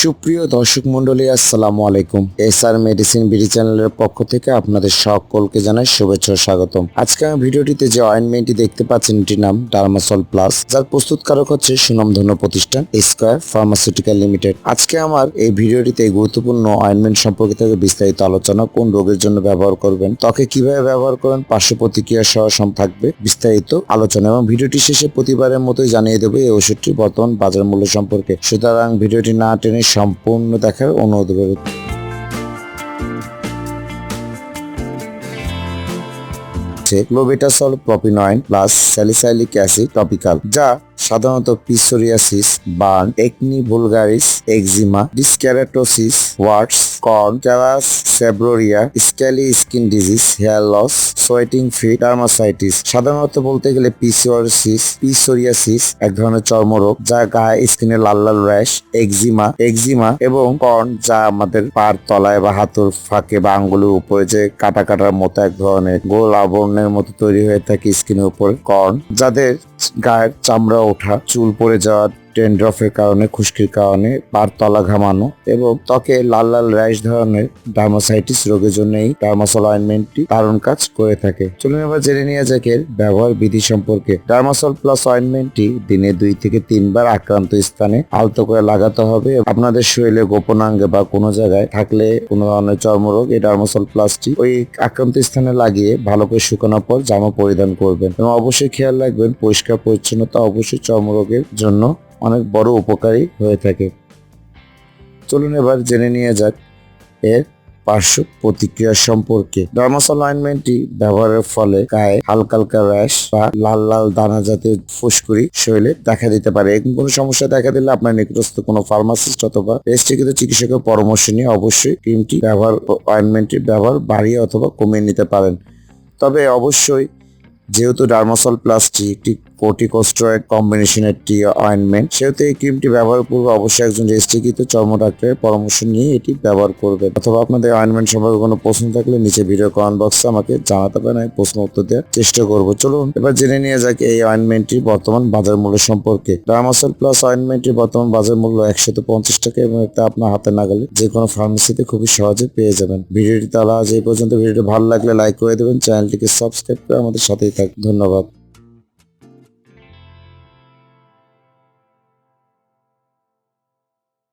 সুপ্রিয় দর্শক মন্ডলী আসসালামু আলাইকুম। এস আর মেডিসিন বিডি চ্যানেলের পক্ষ থেকে আপনাদের সকলকে জানাই শুভেচ্ছা ও স্বাগতম। আজকে আমি ভিডিওটিতে যে অয়েনমেন্টটি দেখতে পাচ্ছেন, এটির নাম ডার্মাসল প্লাস, যার প্রস্তুতকারক হচ্ছে সুনামধন্য প্রতিষ্ঠান স্কয়ার ফার্মাসিউটিক্যাল লিমিটেড। আজকে আমার এই ভিডিওটিতে গুরুত্বপূর্ণ অয়েনমেন্ট সম্পর্কে থেকে বিস্তারিত আলোচনা, কোন রোগের জন্য ব্যবহার করবেন, ত্বকে কীভাবে ব্যবহার করবেন পার্শ্ব প্রতিক্রিয়া সহ থাকবে বিস্তারিত আলোচনা। এবং ভিডিওটি শেষে প্রতিবারের মতোই জানিয়ে দেবো এই ওষুধটি বর্তমান বাজার মূল্য সম্পর্কে। সুতরাং ভিডিওটি না টেনে সম্পূর্ণ দেখার অনুরোধ করব। Clobetasol propionate plus salicylic acid topical যা সাধারণত psoriasis burn acne vulgaris eczema dyskeratosis warts corn callus seborrhoea scaly skin disease, hair loss, sweating feet, dermatitis. সাধারণত বলতে গেলে পিসোরিয়াসিস পিসোরিয়াসিস, এক ধরনের চর্মরোগ, যা গায়ে, স্কিনে লাল লাল র্যাশ এক্সিমা এক্সিমা এবং কর্ন, যা আমাদের পার তলায় বা হাতুর ফাঁকে বা আঙ্গুলের উপরে যে কাটা কাটার মতো এক ধরনের গোল আবরণের মতো তৈরি হয়ে থাকে স্কিনের উপরে কর্ন, যাদের গায়ের চামড়া ওঠা, চুল পড়ে ডেন্ড্রফের কারণে, খুশকির কারণে পার তলা ঘামানো এবং ত্বকে লাল লাল র্যাশ ধরনের ডার্মাসাইটিস রোগের জন্য এই ডার্মাসল অয়েনমেন্টটি দারুণ কাজ করে থাকে। চলুন এবার জেনে নেওয়া যাক এর ব্যবহার বিধি সম্পর্কে। ডার্মাসল প্লাস অয়েনমেন্টটি দিনে দুই থেকে তিনবার আক্রান্ত স্থানে আলতো করে লাগাতে হবে। আপনাদের শরীরে গোপনাঙ্গে বা কোনো জায়গায় থাকলে কোনো ধরনের চর্মরোগ এই ডার্মাসল প্লাসটি ওই আক্রান্ত স্থানে লাগিয়ে ভালো করে শুকানোর পর জামা পরিধান করবেন। এবং অবশ্যই খেয়াল রাখবেন, পরিষ্কার পরিচ্ছন্নতা অবশ্যই চর্মরোগের জন্য অনেক বড় উপকারী হয়ে থাকে। চলুন এবার জেনে নিয়ে যাক এর পার্শ্ব প্রতিক্রিয়া সম্পর্কে। ডার্মাসল অয়েনমেন্টটি ব্যবহারের ফলে গায়ে হালকা হালকা র্যাশ বা লাল লাল দানা জাতীয় ফুসকুড়ি শরীরে দেখা দিতে পারে। এরকম কোনো সমস্যা দেখা দিলে আপনার নিকটস্থ কোনো ফার্মাসিস্ট অথবা রেজিস্ট্রিকৃত চিকিৎসকের পরামর্শ নিয়ে অবশ্যই ক্রিমটি ব্যবহার অয়েনমেন্টটির ব্যবহার বাড়িয়ে অথবা কমিয়ে নিতে পারেন। তবে অবশ্যই যেহেতু ডার্মাসল প্লাসটি একটি কোর্টিকোস্টেরয়েড কম্বিনেশনের টি অয়েনমেন্ট সেহেতু এই ক্রিমটি ব্যবহার করবে অবশ্যই একজন রেজিস্ট্রিকৃত চর্ম ডাক্তারের পরামর্শ নিয়ে এটি ব্যবহার করবে। অথবা আপনাদের অয়েনমেন্ট সম্পর্কে কোনো প্রশ্ন থাকলে নিচে ভিডিও কমেন্ট বক্সে আমাকে জানাতে পারেন, আমি প্রশ্ন উত্তর দেওয়ার চেষ্টা করব। চলুন, এবার জেনে নিয়ে যাক এই অয়েনমেন্টটির বর্তমান বাজার মূল্য সম্পর্কে। ডার্মাসল প্লাস অয়েনমেন্টটির বর্তমান বাজার মূল্য একশত পঞ্চাশ টাকা এবং এটা আপনার হাতে নাগালে যে কোনো ফার্মেসিতে খুবই সহজে পেয়ে যাবেন। ভিডিওটি তাহলে আজ এই পর্যন্ত। ভিডিওটি ভালো লাগলে লাইক করে দেবেন। চ্যানেলটিকে সাবস্ক্রাইব করে আমাদের সাথেই থাকুন। ধন্যবাদ।